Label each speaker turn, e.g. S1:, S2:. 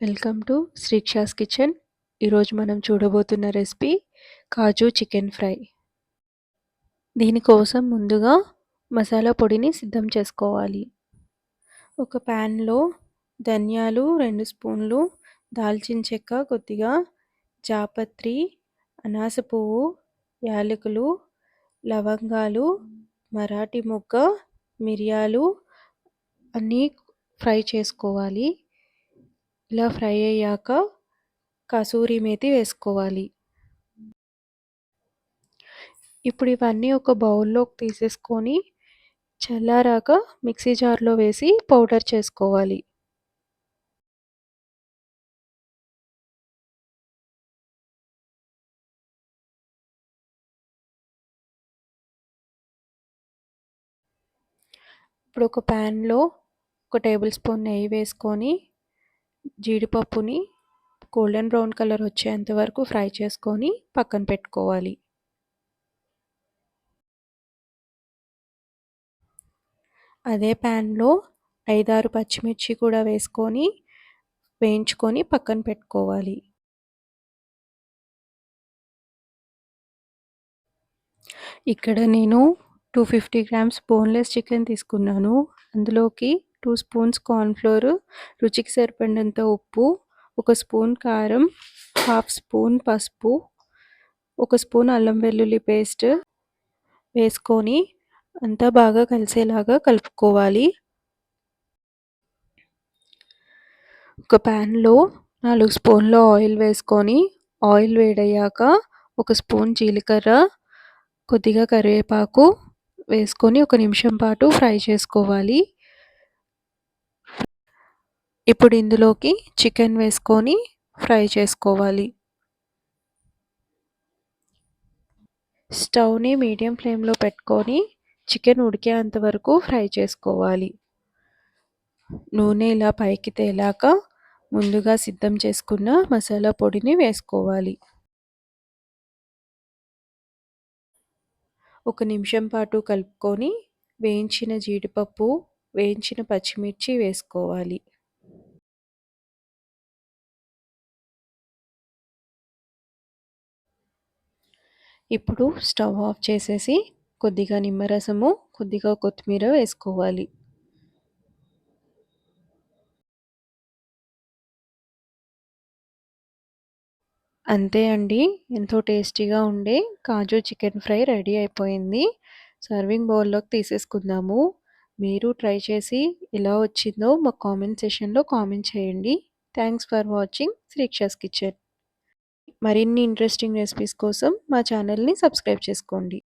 S1: Welcome to Srikshas kitchen. ఈరోజు మనం చూడబోతున్న రెసిపీ కాజు చికెన్ ఫ్రై. దీనికోసం ముందుగా మసాలా పొడిని సిద్ధం చేసుకోవాలి. ఒక ప్యాన్లో ధనియాలు రెండు స్పూన్లు దాల్చిన చెక్క కొద్దిగా జాపత్రి అనాస పువ్వు యాలకులు లవంగాలు మరాఠీ మొగ్గ మిరియాలు అన్నీ ఫ్రై చేసుకోవాలి. ఇలా ఫ్రై అయ్యాక కసూరి మేతి వేసుకోవాలి. ఇప్పుడు ఇవన్నీ ఒక బౌల్లోకి తీసేసుకొని చల్లారాక మిక్సీ జార్లో వేసి పౌడర్ చేసుకోవాలి. ఇప్పుడు ఒక ప్యాన్లో ఒక టేబుల్ స్పూన్ నెయ్యి వేసుకొని జీడిపప్పుని గోల్డెన్ బ్రౌన్ కలర్ వచ్చేంత వరకు ఫ్రై చేసుకొని పక్కన పెట్టుకోవాలి. అదే ప్యాన్లో ఐదారు పచ్చిమిర్చి కూడా వేసుకొని వేయించుకొని పక్కన పెట్టుకోవాలి. ఇక్కడ నేను two fifty grams boneless chicken తీసుకున్నాను. అందులోకి టూ స్పూన్స్ కార్న్ఫ్లోర్ రుచికి సరిపడినంత ఉప్పు ఒక స్పూన్ కారం హాఫ్ స్పూన్ పసుపు ఒక స్పూన్ అల్లం వెల్లుల్లి పేస్ట్ వేసుకొని అంతా బాగా కలిసేలాగా కలుపుకోవాలి. ఒక ప్యాన్లో నాలుగు స్పూన్ల ఆయిల్ వేసుకొని ఆయిల్ వేడయ్యాక ఒక స్పూన్ జీలకర్ర కొద్దిగా కరివేపాకు వేసుకొని ఒక నిమిషం పాటు ఫ్రై చేసుకోవాలి. ఇప్పుడు ఇందులోకి చికెన్ వేసుకొని ఫ్రై చేసుకోవాలి. స్టవ్ని మీడియం ఫ్లేమ్లో పెట్టుకొని చికెన్ ఉడికేంత వరకు ఫ్రై చేసుకోవాలి. నూనె ఇలా పైకి తేలాక ముందుగా సిద్ధం చేసుకున్న మసాలా పొడిని వేసుకోవాలి. ఒక నిమిషం పాటు కలుపుకొని వేయించిన జీడిపప్పు వేయించిన పచ్చిమిర్చి వేసుకోవాలి. ఇప్పుడు స్టవ్ ఆఫ్ చేసేసి కొద్దిగా నిమ్మరసము కొద్దిగా కొత్తిమీర వేసుకోవాలి. అంతే అండి. ఎంతో టేస్టీగా ఉండే కాజు చికెన్ ఫ్రై రెడీ అయిపోయింది. సర్వింగ్ బౌల్లోకి తీసేసుకుందాము. మీరు ట్రై చేసి ఎలా వచ్చిందో మా కామెంట్ సెషన్లో కామెంట్ చేయండి. Thanks for watching. Sreeksha's kitchen. మరిన్ని ఇంట్రెస్టింగ్ రెసిపీస్ కోసం మా ఛానల్ని సబ్స్క్రైబ్ చేసుకోండి.